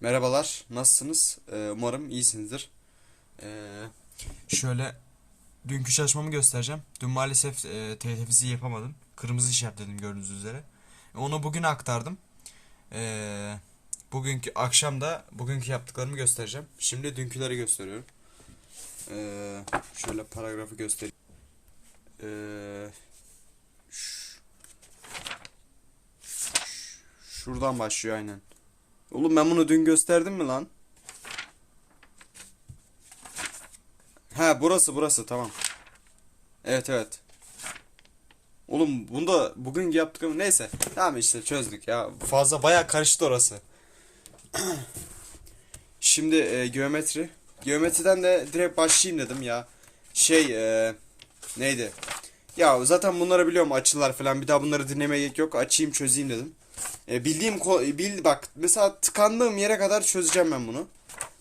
Merhabalar, nasılsınız? Ee, umarım iyisinizdir. Ee, şöyle dünkü çalışmamı göstereceğim. Dün maalesef e, fiziği yapamadım. Kırmızı işaret dedim gördüğünüz üzere. Onu bugüne aktardım. Ee, bugünkü akşam da bugünkü yaptıklarımı göstereceğim. Şimdi dünküleri gösteriyorum. Ee, şöyle paragrafı göstereyim. Ee, şuradan başlıyor aynen. Oğlum ben bunu dün gösterdim mi lan? He burası burası tamam. Evet evet. Oğlum bunda bugün yaptık ama neyse. Tamam işte çözdük ya. Fazla baya karıştı orası. Şimdi e, geometri. Geometriden de direkt başlayayım dedim ya. Şey e, neydi? Ya zaten bunları biliyorum açılar falan. Bir daha bunları dinlemeye gerek yok. Açayım çözeyim dedim. E, bildiğim bil bak mesela tıkandığım yere kadar çözeceğim ben bunu.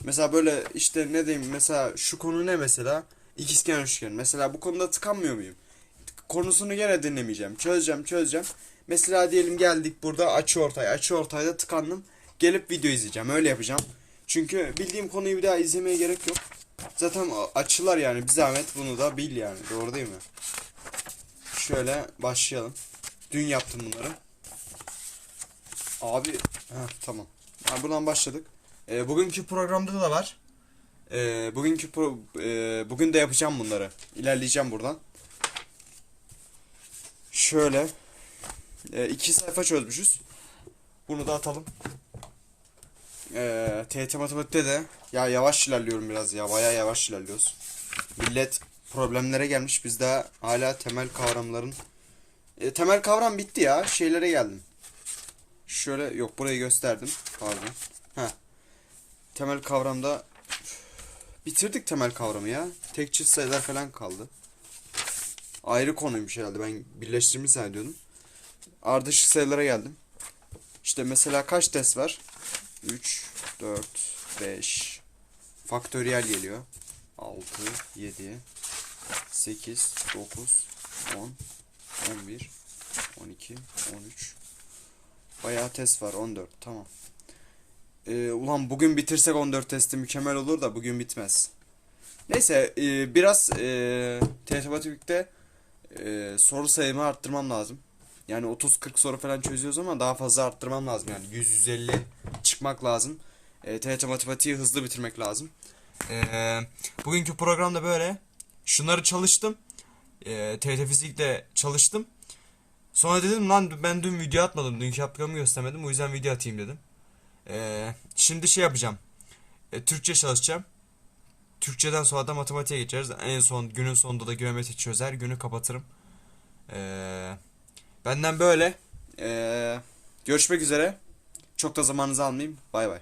Mesela böyle işte ne diyeyim mesela şu konu ne mesela? İkizkenar üçgen. Mesela bu konuda tıkanmıyor muyum? Konusunu gene dinlemeyeceğim. Çözeceğim, çözeceğim. Mesela diyelim geldik burada açı ortay. Açı ortayda tıkandım. Gelip video izleyeceğim. Öyle yapacağım. Çünkü bildiğim konuyu bir daha izlemeye gerek yok. Zaten açılar yani bir zahmet bunu da bil yani. Doğru değil mi? Şöyle başlayalım. Dün yaptım bunları. Abi heh, tamam. Ha, buradan başladık. Ee, bugünkü programda da var. Ee, bugünkü pro- e, bugün de yapacağım bunları. İlerleyeceğim buradan. Şöyle e, iki sayfa çözmüşüz. Bunu da atalım. Ee, TYT matematikte de ya yavaş ilerliyorum biraz ya bayağı yavaş ilerliyoruz. Millet problemlere gelmiş biz daha hala temel kavramların E, temel kavram bitti ya şeylere geldim. Şöyle yok burayı gösterdim. Pardon. Ha. Temel kavramda bitirdik temel kavramı ya. Tek çift sayılar falan kaldı. Ayrı konuymuş herhalde. Ben birleştirmiş zannediyordum. Ardışık sayılara geldim. İşte mesela kaç test var? 3, 4, 5. Faktöriyel geliyor. 6, 7, 8, 9, 10, 11, 12, 13, Bayağı test var 14 tamam. Ee, ulan bugün bitirsek 14 testi mükemmel olur da bugün bitmez. Neyse e, biraz e, TRT Matematik'te e, soru sayımı arttırmam lazım. Yani 30-40 soru falan çözüyoruz ama daha fazla arttırmam lazım yani 100-150 çıkmak lazım. E, TRT Matematik'i hızlı bitirmek lazım. E, bugünkü programda böyle. Şunları çalıştım. E, TRT Fizik'te çalıştım. Sonra dedim lan ben dün video atmadım. Dünkü yaptığımı göstermedim. O yüzden video atayım dedim. Ee, şimdi şey yapacağım. Ee, Türkçe çalışacağım. Türkçeden sonra da matematiğe geçeriz. En son günün sonunda da geometri çözer. Günü kapatırım. Ee, benden böyle. Ee, görüşmek üzere. Çok da zamanınızı almayayım. Bay bay.